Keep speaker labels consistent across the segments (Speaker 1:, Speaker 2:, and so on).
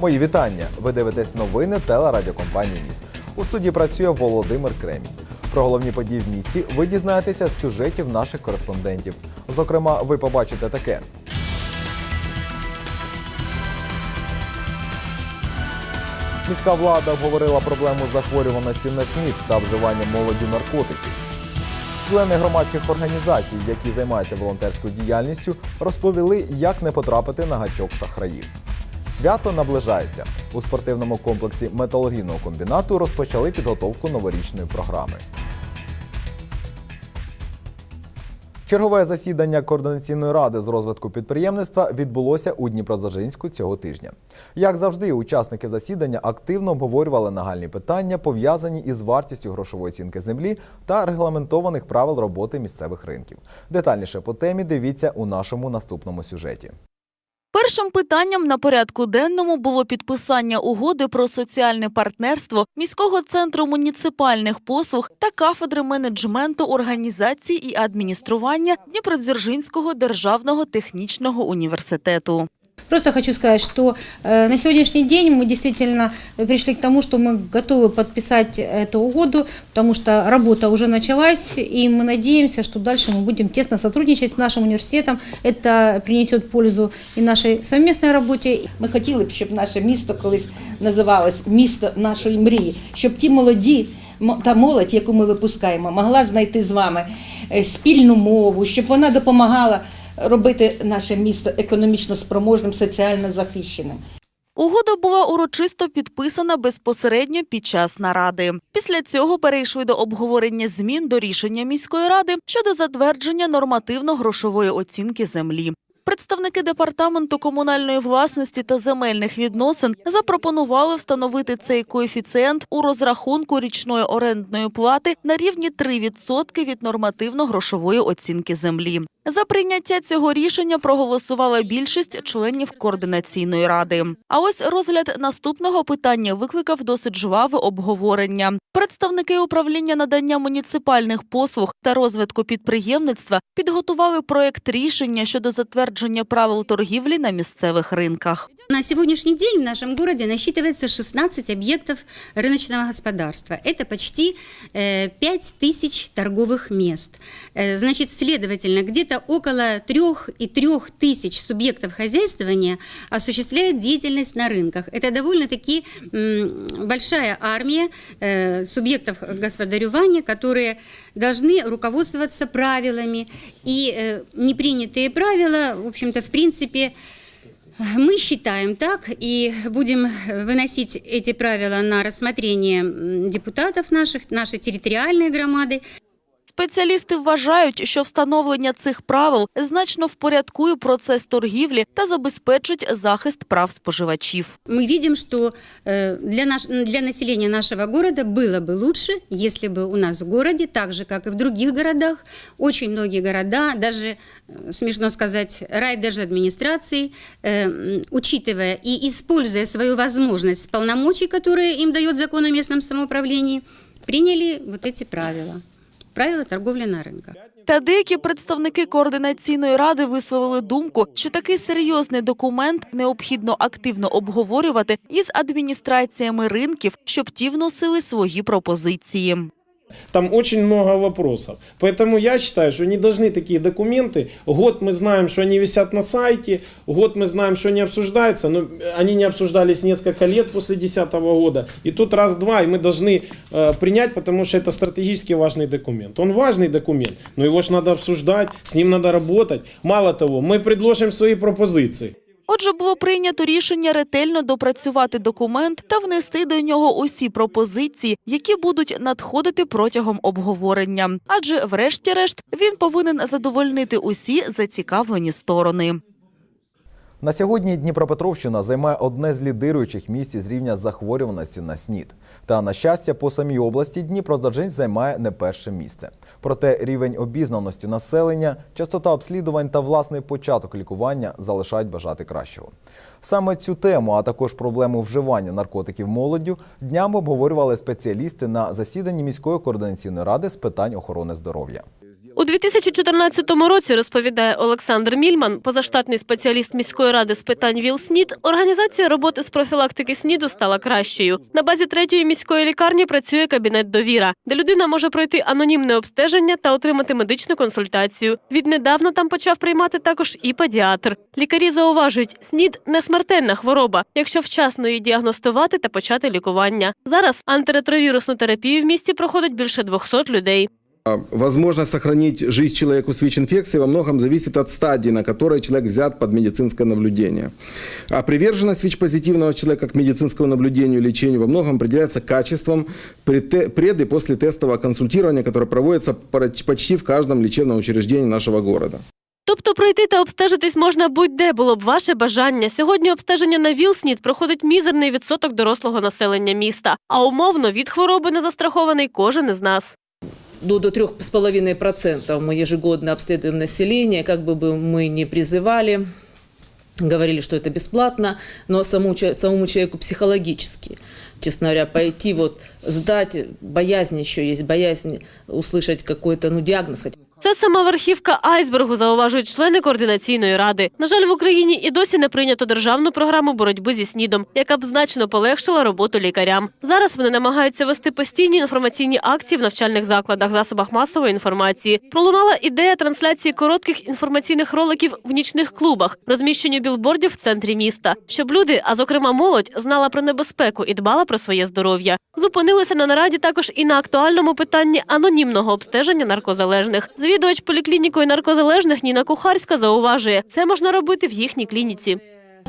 Speaker 1: Мої вітання. Ви дивитесь новини телерадіокомпанії Міст. У студії працює Володимир Кремінь. Про головні події в місті ви дізнаєтеся з сюжетів наших кореспондентів. Зокрема, ви побачите таке. Міська влада обговорила проблему захворюваності на СНІД та вживання молоді наркотиків. Члени громадських організацій, які займаються волонтерською діяльністю, розповіли, як не потрапити на гачок шахраїв. Свято наближається. У спортивному комплексі металургійного комбінату розпочали підготовку новорічної програми. Чергове засідання координаційної ради з розвитку підприємництва відбулося у Дніпродзержинську цього тижня. Як завжди, учасники засідання активно обговорювали нагальні питання, пов'язані із вартістю грошової оцінки землі та регламентованих правил роботи місцевих ринків. Детальніше по темі дивіться у нашому наступному сюжеті.
Speaker 2: Першим питанням на порядку денному було підписання угоди про соціальне партнерство міського центру муніципальних послуг та кафедри менеджменту організації і адміністрування Дніпродзержинського державного технічного університету.
Speaker 3: Просто хочу сказать, что э, на сегодняшний день мы действительно пришли к тому, что мы готовы подписать эту угоду, потому что работа уже началась, и мы надеемся, что дальше мы будем тесно сотрудничать с нашим университетом. Это принесет пользу и нашей совместной работе,
Speaker 4: Ми хотіли б, щоб наше місто колись називалось місто нашої мрії, щоб ті молоді мо- та молодь, яку ми випускаємо, могла знайти з вами е, спільну мову, щоб вона допомагала робити наше місто економічно спроможним, соціально захищеним.
Speaker 2: Угода була урочисто підписана безпосередньо під час наради. Після цього перейшли до обговорення змін до рішення міської ради щодо затвердження нормативно-грошової оцінки землі. Представники департаменту комунальної власності та земельних відносин запропонували встановити цей коефіцієнт у розрахунку річної орендної плати на рівні 3% від нормативно-грошової оцінки землі. За прийняття цього рішення проголосувала більшість членів координаційної ради. А ось розгляд наступного питання викликав досить жваве обговорення. Представники управління надання муніципальних послуг та розвитку підприємництва підготували проект рішення щодо затвердження правил торгівлі на місцевих ринках.
Speaker 5: На сегодняшний день в нашем городе насчитывается 16 объектов рыночного господарства. Это почти э, 5 тысяч торговых мест. Э, Значит, следовательно, где-то около 3,3 тысяч субъектов хозяйствования осуществляет деятельность на рынках. Это довольно-таки большая армия э, субъектов господарювания, которые должны руководствоваться правилами. И э, непринятые правила, в общем-то, в принципе, мы считаем так и будем выносить эти правила на рассмотрение депутатов наших, нашей территориальной громады.
Speaker 2: Спеціалісти вважають, що встановлення цих правил значно впорядкує процес торгівлі та забезпечить захист прав споживачів.
Speaker 5: Мы видим, что э, для, наш, для населения нашего города было бы лучше, если бы у нас в городе, так же, как и в других городах, очень многие города, даже, э, смешно сказать, райдержадминистрации, э, м, учитывая и используя свою возможность полномочий, которые им дает закон о местном самоуправлении, приняли вот эти правила. Правила торговли на рынках.
Speaker 2: Та деякі представники координаційної ради висловили думку, що такий серйозний документ необхідно активно обговорювати із адміністраціями ринків, щоб ті вносили свої пропозиції.
Speaker 6: Там очень много вопросов. Поэтому я считаю, что не должны такие документы. Год мы знаем, что они висят на сайте, год мы знаем, что они обсуждаются, но они не обсуждались несколько лет после 2010 года. И тут раз-два, и мы должны э, принять, потому что это стратегически важный документ. Он важный документ, но его же надо обсуждать, с ним надо работать. Мало того, мы предложим свои пропозиции.
Speaker 2: Отже, було прийнято рішення ретельно допрацювати документ та внести до нього усі пропозиції, які будуть надходити протягом обговорення. Адже, врешті-решт, він повинен задовольнити усі зацікавлені сторони.
Speaker 1: На сьогодні Дніпропетровщина займає одне з лідируючих місць із рівня захворюваності на СНІД. Та на щастя, по самій області Дніпродзержинськ займає не перше місце. Проте рівень обізнаності населення, частота обслідувань та власний початок лікування залишають бажати кращого. Саме цю тему, а також проблему вживання наркотиків молоддю, днями обговорювали спеціалісти на засіданні міської координаційної ради з питань охорони здоров'я.
Speaker 7: У 2014 році, розповідає Олександр Мільман, позаштатний спеціаліст міської ради з питань ВІЛ-СНІД, організація роботи з профілактики СНІДу стала кращою. На базі третьої міської лікарні працює кабінет «Довіра», де людина може пройти анонімне обстеження та отримати медичну консультацію. Віднедавна там почав приймати також і педіатр. Лікарі зауважують, СНІД – не смертельна хвороба, якщо вчасно її діагностувати та почати лікування. Зараз антиретровірусну терапію в місті проходить більше 200 людей.
Speaker 8: Возможность сохранить жизнь человеку с ВИЧ-инфекцией во многом зависит от стадии, на которой человек взят под медицинское наблюдение. А приверженность ВИЧ-позитивного человека к медицинскому наблюдению и лечению во многом определяется качеством пред и после тестового консультирования, которое проводится почти в каждом лечебном учреждении нашего города.
Speaker 7: Тобто пройти та обстежитись можна будь-де було б ваше бажання. Сьогодні обстеження на ВІЛ-СНІД проходить мізерний відсоток дорослого населення міста, а умовно від хвороби не застрахований кожен із нас.
Speaker 9: до, до 3,5% мы ежегодно обследуем население, как бы бы мы ни призывали, говорили, что это бесплатно, но самому, че- самому человеку психологически, честно говоря, пойти вот сдать, боязнь еще есть, боязнь услышать какой-то ну, диагноз, хотя
Speaker 7: Це сама верхівка айсбергу, зауважують члени координаційної ради. На жаль, в Україні і досі не прийнято державну програму боротьби зі снідом, яка б значно полегшила роботу лікарям. Зараз вони намагаються вести постійні інформаційні акції в навчальних закладах, засобах масової інформації. Пролунала ідея трансляції коротких інформаційних роликів в нічних клубах, розміщенню білбордів в центрі міста, щоб люди, а зокрема молодь, знала про небезпеку і дбала про своє здоров'я. Зупинилися на нараді також і на актуальному питанні анонімного обстеження наркозалежних. Завідувач поліклінікою наркозалежних Ніна Кухарська зауважує, це можна робити в їхній клініці.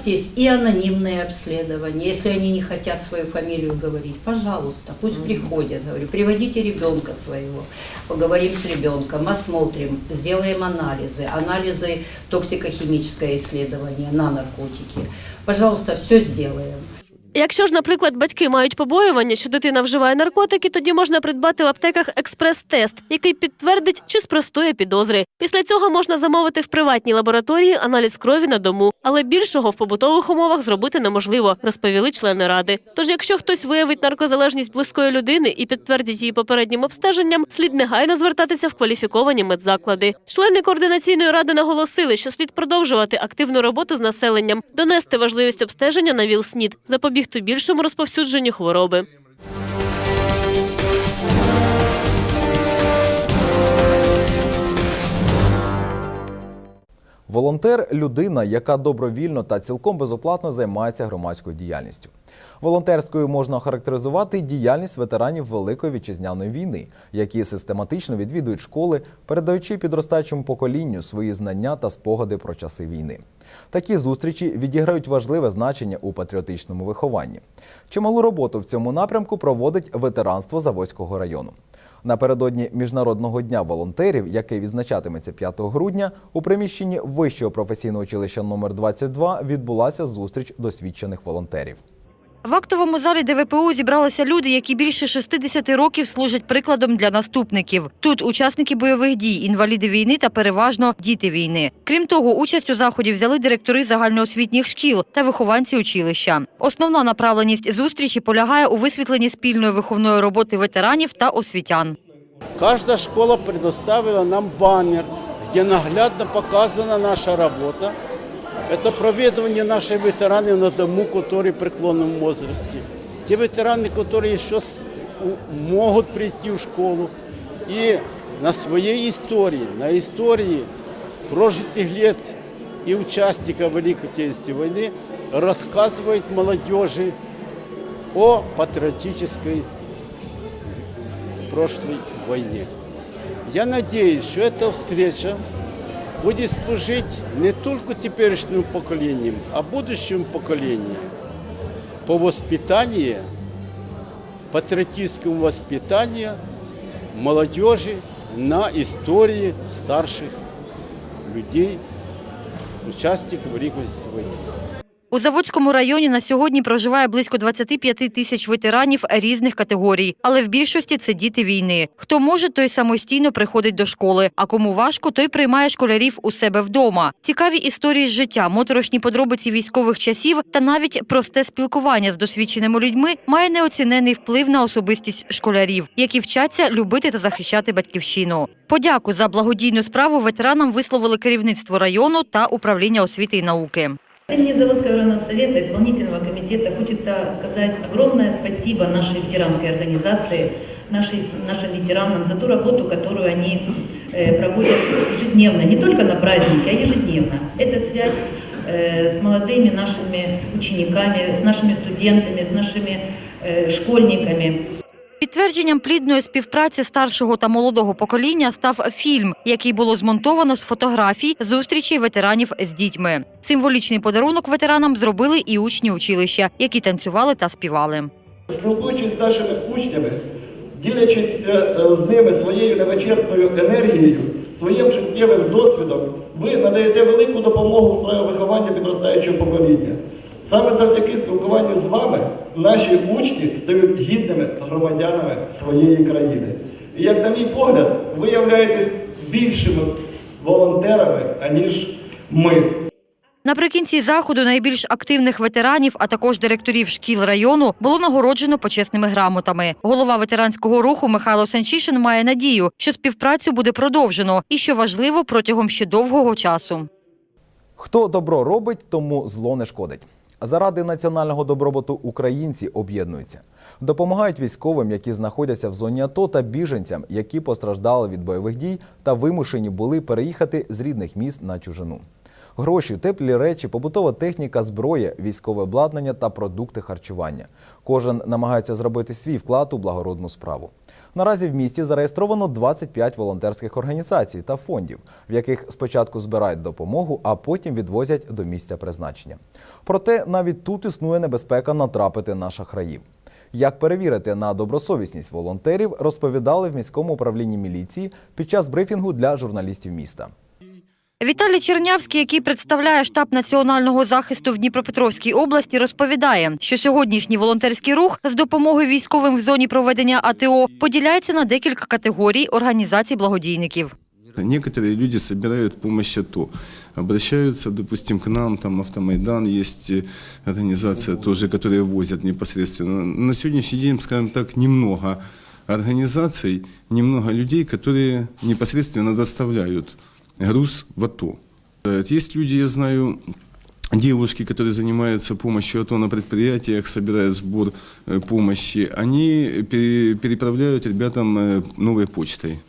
Speaker 10: Есть и анонимные обследования. Если они не хотят свою фамилию говорить, пожалуйста, пусть приходят. Говорю, приводите ребенка своего, поговорим с ребенком, осмотрим, сделаем анализы, анализы токсикохимическое исследование на наркотики. Пожалуйста, все сделаем.
Speaker 7: Якщо ж, наприклад, батьки мають побоювання, що дитина вживає наркотики, тоді можна придбати в аптеках експрес-тест, який підтвердить чи спростує підозри. Після цього можна замовити в приватній лабораторії аналіз крові на дому, але більшого в побутових умовах зробити неможливо, розповіли члени ради. Тож, якщо хтось виявить наркозалежність близької людини і підтвердить її попереднім обстеженням, слід негайно звертатися в кваліфіковані медзаклади. Члени координаційної ради наголосили, що слід продовжувати активну роботу з населенням, донести важливість обстеження на ВІЛ-СНІД, запобігти більшому розповсюдженню хвороби.
Speaker 1: Волонтер людина, яка добровільно та цілком безоплатно займається громадською діяльністю. Волонтерською можна охарактеризувати діяльність ветеранів Великої вітчизняної війни, які систематично відвідують школи, передаючи підростаючому поколінню свої знання та спогади про часи війни. Такі зустрічі відіграють важливе значення у патріотичному вихованні. Чималу роботу в цьому напрямку проводить ветеранство Заводського району. Напередодні Міжнародного дня волонтерів, який відзначатиметься 5 грудня, у приміщенні Вищого професійного училища номер 22 відбулася зустріч досвідчених волонтерів.
Speaker 11: В актовому залі ДВПУ зібралися люди, які більше 60 років служать прикладом для наступників. Тут учасники бойових дій, інваліди війни та переважно діти війни. Крім того, участь у заході взяли директори загальноосвітніх шкіл та вихованці училища. Основна направленість зустрічі полягає у висвітленні спільної виховної роботи ветеранів та освітян.
Speaker 12: Каждая школа предоставила нам баннер, где наглядно показана наша работа. Это проведывание наших ветеранов на дому, которые в преклонном возрасте. Те ветераны, которые еще с- у- могут прийти в школу и на своей истории, на истории прожитых лет и участников Великой Отечественной войны рассказывают молодежи о патриотической прошлой войне. Я надеюсь, что эта встреча будет служить не только теперешним поколениям, а будущим поколениям по воспитанию, патриотическому воспитанию молодежи на истории старших людей, участников Отечественной войны.
Speaker 11: У Заводському районі на сьогодні проживає близько 25 тисяч ветеранів різних категорій, але в більшості це діти війни. Хто може, той самостійно приходить до школи, а кому важко, той приймає школярів у себе вдома. Цікаві історії з життя, моторошні подробиці військових часів та навіть просте спілкування з досвідченими людьми має неоцінений вплив на особистість школярів, які вчаться любити та захищати батьківщину. Подяку за благодійну справу ветеранам висловили керівництво району та управління освіти і науки.
Speaker 13: Имени Заводского районного совета, исполнительного комитета хочется сказать огромное спасибо нашей ветеранской организации, нашей, нашим ветеранам за ту работу, которую они э, проводят ежедневно, не только на праздники, а ежедневно. Это связь э, с молодыми нашими учениками, с нашими студентами, с нашими э, школьниками.
Speaker 11: Підтвердженням плідної співпраці старшого та молодого покоління став фільм, який було змонтовано з фотографій зустрічей ветеранів з дітьми. Символічний подарунок ветеранам зробили і учні училища, які танцювали та співали.
Speaker 14: Спілкуючись з нашими учнями, ділячись е, з ними своєю невичерпною енергією, своїм життєвим досвідом, ви надаєте велику допомогу в своєму вихованні підростаючого покоління. Саме завдяки спілкуванню з вами наші учні стають гідними громадянами своєї країни. І як на мій погляд, ви являєтесь більшими волонтерами, аніж ми.
Speaker 11: Наприкінці заходу найбільш активних ветеранів, а також директорів шкіл району, було нагороджено почесними грамотами. Голова ветеранського руху Михайло Санчишин має надію, що співпрацю буде продовжено і, що важливо, протягом ще довгого часу.
Speaker 1: Хто добро робить, тому зло не шкодить. Заради національного добробуту українці об'єднуються, допомагають військовим, які знаходяться в зоні АТО, та біженцям, які постраждали від бойових дій та вимушені були переїхати з рідних міст на чужину. Гроші, теплі речі, побутова техніка, зброя, військове обладнання та продукти харчування. Кожен намагається зробити свій вклад у благородну справу. Наразі в місті зареєстровано 25 волонтерських організацій та фондів, в яких спочатку збирають допомогу, а потім відвозять до місця призначення. Проте навіть тут існує небезпека натрапити на шахраїв. Як перевірити на добросовісність волонтерів, розповідали в міському управлінні міліції під час брифінгу для журналістів міста.
Speaker 11: Віталій Чернявський, який представляє штаб національного захисту в Дніпропетровській області, розповідає, що сьогоднішній волонтерський рух з допомогою військовим в зоні проведення АТО поділяється на декілька категорій організацій благодійників.
Speaker 15: Некоторые люди собирают помощь АТО, обращаются, допустим, к нам, там Автомайдан, есть э, организация тоже, которая возят непосредственно. На сегодняшний день, скажем так, немного организаций, немного людей, которые непосредственно доставляют груз в АТО. Э, Есть люди, я знаю, девушки, которые занимаются помощью АТО на предприятиях, собирают сбор э, помощи, они пере- переправляют ребятам новой почтой.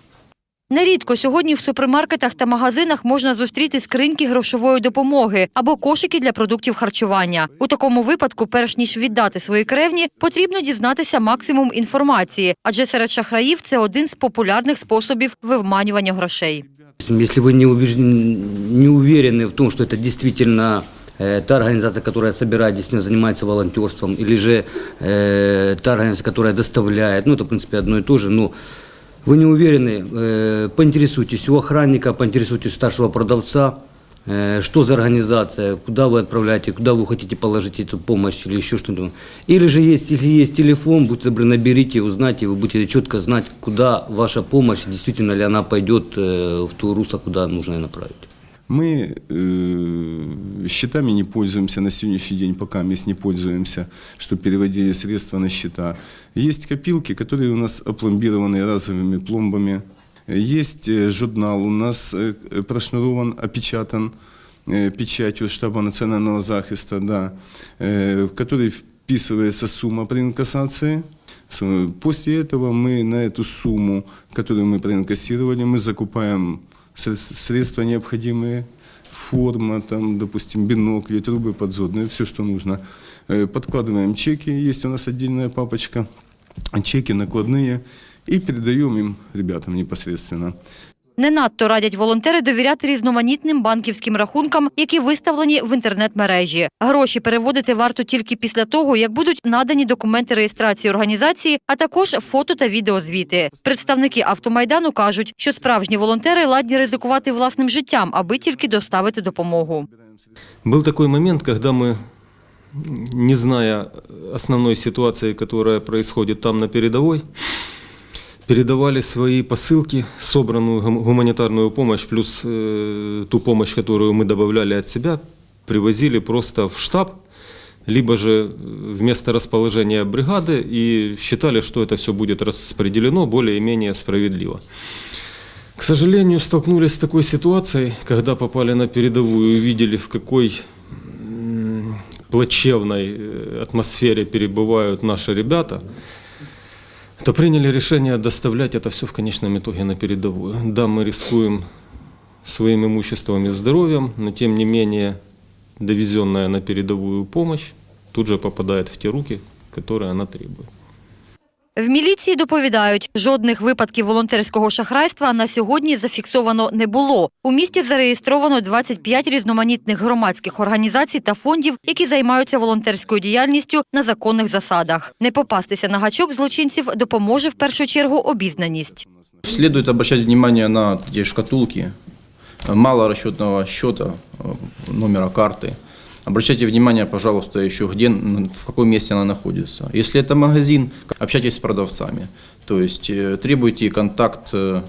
Speaker 11: Нерідко сьогодні в супермаркетах та магазинах можна зустріти скриньки грошової допомоги або кошики для продуктів харчування. У такому випадку, перш ніж віддати свої кревні, потрібно дізнатися максимум інформації, адже серед шахраїв це один з популярних способів виманювання грошей.
Speaker 16: Если вы не, убеждены, не уверены в том, что это действительно э, та организация, которая собирает, действительно занимается волонтерством, или же э, та организация, которая доставляет, ну это в принципе одно и то же, но вы не уверены, э, поинтересуйтесь у охранника, поинтересуйтесь у старшего продавца, э, что за организация, куда вы отправляете, куда вы хотите положить эту помощь или еще что-то. Или же есть, если есть телефон, будьте добры, наберите, узнайте, вы будете четко знать, куда ваша помощь, действительно ли она пойдет э, в ту русло, куда нужно ее направить.
Speaker 15: Мы э, счетами не пользуемся на сегодняшний день, пока мы не пользуемся, чтобы переводили средства на счета. Есть копилки, которые у нас опломбированы разовыми пломбами. Есть э, журнал у нас э, прошнурован, опечатан э, печатью штаба национального захиста, да, э, в который вписывается сумма при инкассации. С- После этого мы на эту сумму, которую мы проинкассировали, мы закупаем сред- средства необходимые, форма, там, допустим, бинокли, трубы подзорные, все, что нужно. Э, Подкладываем чеки, есть у нас отдельная папочка, чеки накладные, и передаем им ребятам непосредственно.
Speaker 11: Не надто радять волонтери довіряти різноманітним банківським рахункам, які виставлені в інтернет-мережі. Гроші переводити варто тільки після того, як будуть надані документи реєстрації організації, а також фото та відеозвіти. Представники автомайдану кажуть, що справжні волонтери ладні ризикувати власним життям, аби тільки доставити допомогу.
Speaker 17: Был такой момент, когда мы не зная основной ситуации, которая происходит там на передовой, передавали свои посылки, собранную гум- гуманитарную помощь, плюс э, ту помощь, которую мы добавляли от себя, привозили просто в штаб, либо же э, в место расположения бригады и считали, что это все будет распределено более-менее справедливо. К сожалению, столкнулись с такой ситуацией, когда попали на передовую и увидели, в какой плачевной э, атмосфере перебывают наши ребята, то приняли решение доставлять это все в конечном итоге на передовую. Да, мы рискуем своим имуществом и здоровьем, но тем не менее довезенная на передовую помощь тут же попадает в те руки, которые она требует.
Speaker 11: В міліції доповідають, жодних випадків волонтерського шахрайства на сьогодні зафіксовано не було. У місті зареєстровано 25 різноманітних громадських організацій та фондів, які займаються волонтерською діяльністю на законних засадах. Не попастися на гачок злочинців допоможе в першу чергу обізнаність.
Speaker 18: Следует обращать внимание на эти шкатулки, э, мало расчетного счета, э, номера карты. Обращайте внимание, пожалуйста, еще где, в каком месте она находится. Если это магазин, общайтесь с продавцами. То есть э, требуйте контакт э,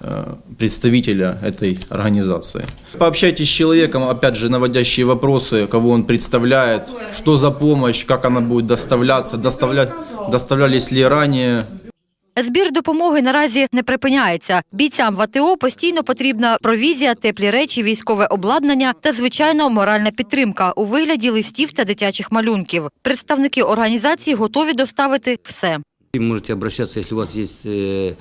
Speaker 18: э, представителя этой организации. Пообщайтесь с человеком, опять же, наводящие вопросы, кого он представляет, что за помощь, как она будет доставляться, доставлять, доставлялись ли ранее,
Speaker 11: Збір допомоги наразі не припиняється. Бійцям в АТО постійно потрібна провізія, теплі речі, військове обладнання та, звичайно, моральна підтримка у вигляді листів та дитячих малюнків. Представники організації готові доставити все.
Speaker 16: И можете обращаться, если у вас есть э,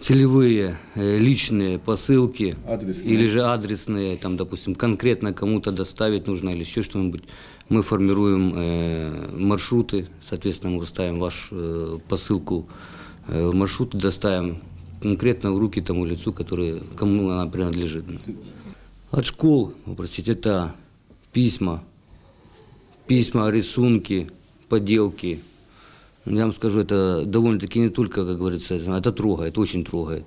Speaker 16: целевые э, личные посылки
Speaker 15: Адресные.
Speaker 16: или же адресные, там, допустим, конкретно кому-то доставить нужно или еще что-нибудь. Мы формируем э, маршруты, соответственно, мы ставим вашу э, посылку э, в маршрут и доставим конкретно в руки тому лицу, который, кому она принадлежит. От школ, простите, это письма, письма, рисунки, поделки. Я вам скажу, это довольно-таки не только, как говорится, это трогает, очень трогает.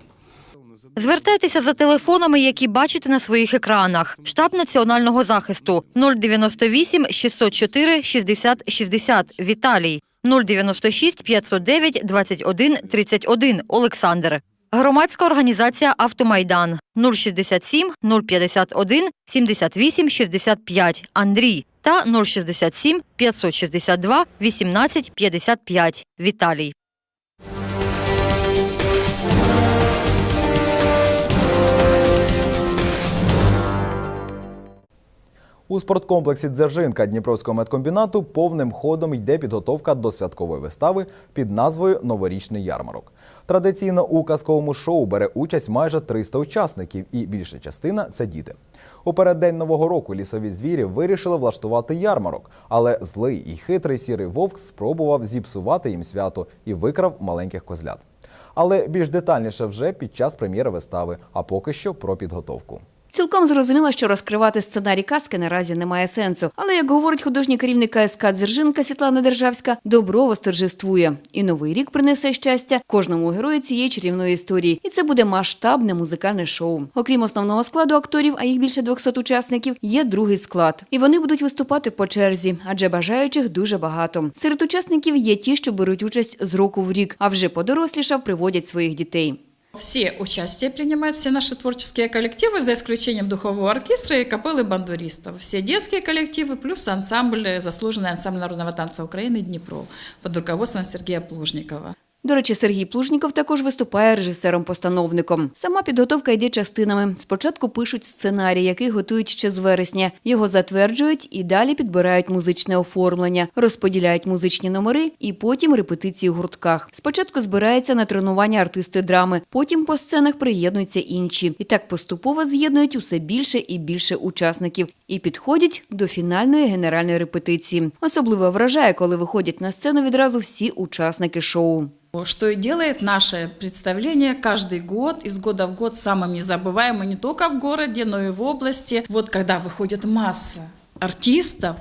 Speaker 11: Звертайтеся за телефонами, які бачите на своїх екранах. Штаб національного захисту. 098 604 60 60 Віталій. 096 509 21 31 Олександр. Громадська організація Автомайдан 067 051 78 65 Андрій. Та 067 562 18 55 Віталій.
Speaker 1: У спорткомплексі Дзержинка Дніпровського медкомбінату повним ходом йде підготовка до святкової вистави під назвою Новорічний ярмарок. Традиційно у казковому шоу бере участь майже 300 учасників, і більша частина це діти. У переддень нового року лісові звірі вирішили влаштувати ярмарок, але злий і хитрий сірий вовк спробував зіпсувати їм свято і викрав маленьких козлят. Але більш детальніше вже під час прем'єри вистави, а поки що про підготовку.
Speaker 19: Цілком зрозуміло, що розкривати сценарій казки наразі немає сенсу. Але як говорить художній керівник КСК Дзержинка Світлана Державська, добро восторжествує. І новий рік принесе щастя кожному герою цієї чарівної історії. І це буде масштабне музикальне шоу. Окрім основного складу акторів, а їх більше 200 учасників, є другий склад. І вони будуть виступати по черзі, адже бажаючих дуже багато. Серед учасників є ті, що беруть участь з року в рік, а вже подорослішав приводять своїх дітей.
Speaker 20: Все участие принимают, все наши творческие коллективы, за исключением духового оркестра и капеллы бандуристов. Все детские коллективы, плюс ансамбль, заслуженный ансамбль народного танца Украины «Днепро» под руководством Сергея Плужникова.
Speaker 19: До речі, Сергій Плужніков також виступає режисером-постановником. Сама підготовка йде частинами. Спочатку пишуть сценарій, який готують ще з вересня. Його затверджують і далі підбирають музичне оформлення, розподіляють музичні номери і потім репетиції в гуртках. Спочатку збираються на тренування артисти драми, потім по сценах приєднуються інші. І так поступово з'єднують усе більше і більше учасників і підходять до фінальної генеральної репетиції. Особливо вражає, коли виходять на сцену відразу всі учасники шоу.
Speaker 20: Что и делает наше представление каждый год, из года в год самым незабываемым не только в городе, но и в области. Вот когда выходит масса артистов,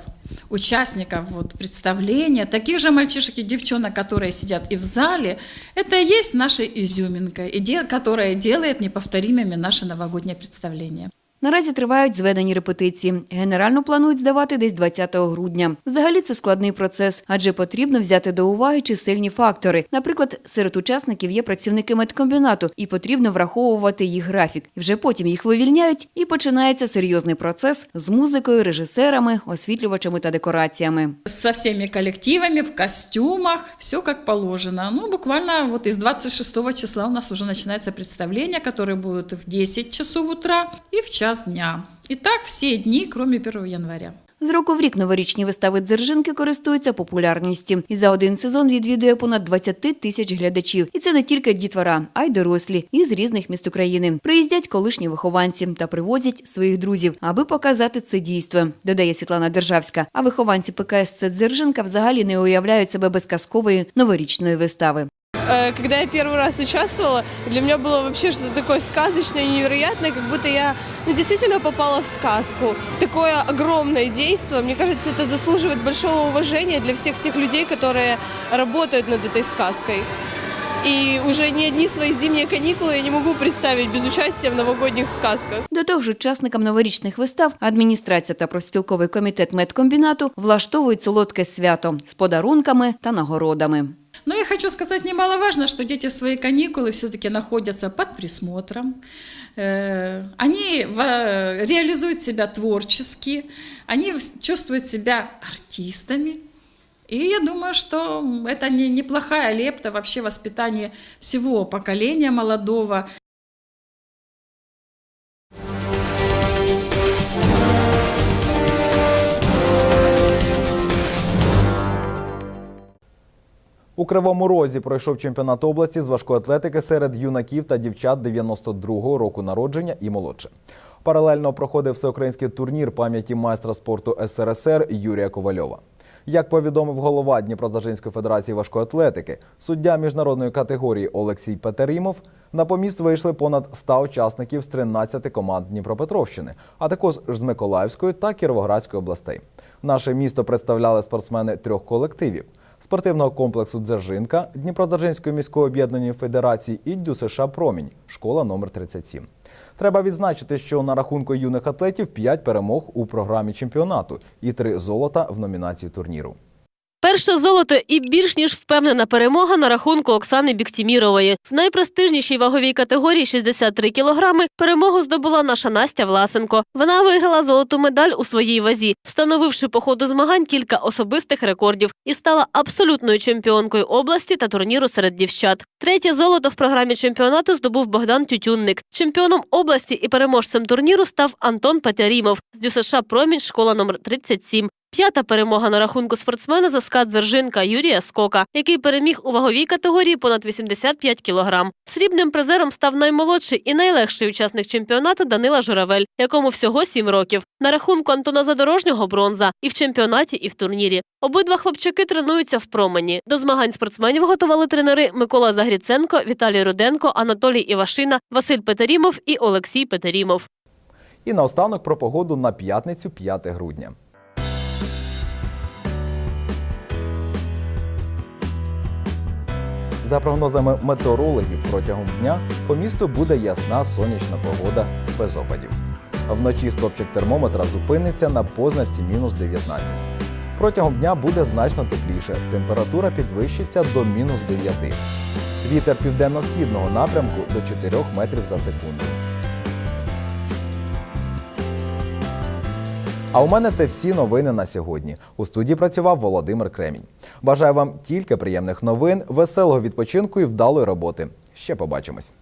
Speaker 20: участников вот, представления, таких же мальчишек и девчонок, которые сидят и в зале, это и есть наша изюминка, идея, которая делает неповторимыми наши новогодние представления.
Speaker 19: Наразі тривають зведені репетиції. Генерально планують здавати десь 20 грудня. Взагалі це складний процес, адже потрібно взяти до уваги чисельні фактори. Наприклад, серед учасників є працівники медкомбінату, і потрібно враховувати їх графік. І вже потім їх вивільняють, і починається серйозний процес з музикою, режисерами, освітлювачами та декораціями.
Speaker 20: Со всеми коллективами, в костюмах, все как положено. Ну, буквально вот из 26 числа у нас уже начинается представление, которое будет в 10 часов утра и в час дня. И так все дни, кроме 1 января.
Speaker 19: З року в рік новорічні вистави дзержинки користуються популярністю. І за один сезон відвідує понад 20 тисяч глядачів. І це не тільки дітвора, а й дорослі із різних міст України. Приїздять колишні вихованці та привозять своїх друзів, аби показати це дійство, додає Світлана Державська. А вихованці ПКС Дзержинка взагалі не уявляють себе без казкової новорічної вистави.
Speaker 21: Э, Когда я первый раз участвовала, для меня было вообще что-то такое сказочное, невероятное, как будто я ну, действительно попала в сказку. Такое огромное действие. Мне кажется, это заслуживает большого уважения для всех тех людей, которые работают над этой сказкой. И уже не одни свои зимние каникулы я не могу представить без участия в новогодних сказках.
Speaker 19: До того ж, учасникам новорічних вистав адміністрація та профспілковий комітет медкомбінату влаштовують солодке свято з подарунками та нагородами.
Speaker 20: Но я хочу сказать немаловажно, что дети в свои каникулы все-таки находятся под присмотром. Э, Они в- реализуют себя творчески, они в- чувствуют себя артистами. И я думаю, что это не, неплохая лепта вообще воспитания всего поколения молодого.
Speaker 1: У Кривому Розі пройшов чемпіонат області з важкої атлетики серед юнаків та дівчат 92-го року народження і молодше. Паралельно проходив всеукраїнський турнір пам'яті майстра спорту СРСР Юрія Ковальова. Як повідомив голова Дніпродзержинської федерації важкої атлетики, суддя міжнародної категорії Олексій Петерімов, на поміст вийшли понад 100 учасників з 13 команд Дніпропетровщини, а також з Миколаївської та Кіровоградської областей. Наше місто представляли спортсмени трьох колективів спортивного комплексу Дзержинка, Дніпродзержинської міської об'єднаної федерації і ДЮСШ Промінь, школа номер 37. Треба відзначити, що на рахунку юних атлетів 5 перемог у програмі чемпіонату і 3 золота в номінації турніру.
Speaker 7: Перше золото і більш ніж впевнена перемога на рахунку Оксани Біктімірової. В найпрестижнішій ваговій категорії 63 кілограми перемогу здобула наша Настя Власенко. Вона виграла золоту медаль у своїй вазі, встановивши по ходу змагань кілька особистих рекордів і стала абсолютною чемпіонкою області та турніру серед дівчат. Третє золото в програмі чемпіонату здобув Богдан Тютюнник. Чемпіоном області і переможцем турніру став Антон Петерімов з ДЮСШ Промінь, школа номер 37. П'ята перемога на рахунку спортсмена за скат Дзержинка Юрія Скока, який переміг у ваговій категорії понад 85 кілограм. Срібним призером став наймолодший і найлегший учасник чемпіонату Данила Журавель, якому всього 7 років. На рахунку Антона Задорожнього бронза і в чемпіонаті, і в турнірі. Обидва хлопчаки тренуються в промені. До змагань спортсменів готували тренери Микола Загріценко, Віталій Руденко, Анатолій Івашина, Василь Петерімов і Олексій Петерімов.
Speaker 1: І наостанок про погоду на п'ятницю 5 грудня. За прогнозами метеорологів, протягом дня по місту буде ясна сонячна погода без опадів. Вночі стопчик термометра зупиниться на позначці мінус 19. Протягом дня буде значно тепліше. Температура підвищиться до мінус 9. Вітер південно-східного напрямку до 4 метрів за секунду. А у мене це всі новини на сьогодні. У студії працював Володимир Кремінь. Бажаю вам тільки приємних новин, веселого відпочинку і вдалої роботи. Ще побачимось.